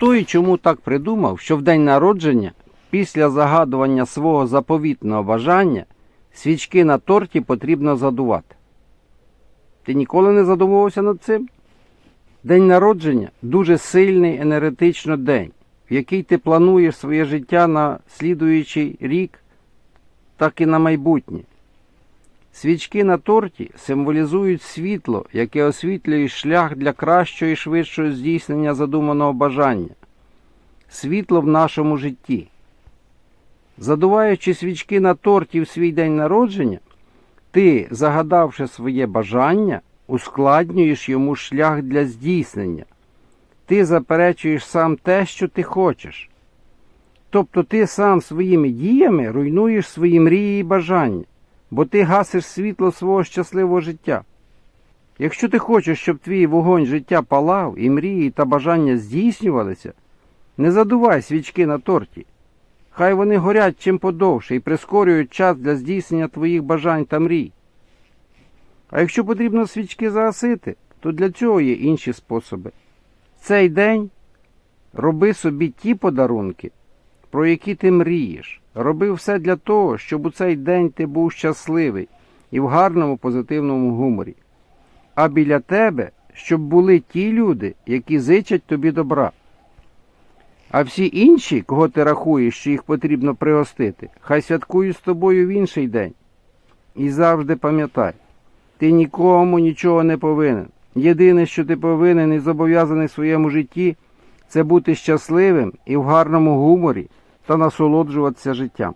Той, чому так придумав, що в день народження, після загадування свого заповітного бажання, свічки на торті потрібно задувати. Ти ніколи не задумувався над цим? День народження дуже сильний енергетично день, в який ти плануєш своє життя на слідуючий рік, так і на майбутнє. Свічки на торті символізують світло, яке освітлює шлях для кращого і швидшого здійснення задуманого бажання, світло в нашому житті. Задуваючи свічки на торті в свій день народження, ти, загадавши своє бажання, ускладнюєш йому шлях для здійснення. Ти заперечуєш сам те, що ти хочеш. Тобто ти сам своїми діями руйнуєш свої мрії і бажання, бо ти гасиш світло свого щасливого життя. Якщо ти хочеш, щоб твій вогонь життя палав і мрії та бажання здійснювалися, не задувай свічки на торті. Хай вони горять чим подовше і прискорюють час для здійснення твоїх бажань та мрій. А якщо потрібно свічки загасити, то для цього є інші способи. В цей день роби собі ті подарунки, про які ти мрієш. Роби все для того, щоб у цей день ти був щасливий і в гарному позитивному гуморі. А біля тебе, щоб були ті люди, які зичать тобі добра. А всі інші, кого ти рахуєш, що їх потрібно пригостити, хай святкують з тобою в інший день. І завжди пам'ятай, ти нікому нічого не повинен. Єдине, що ти повинен і зобов'язаний в своєму житті, це бути щасливим і в гарному гуморі та насолоджуватися життям.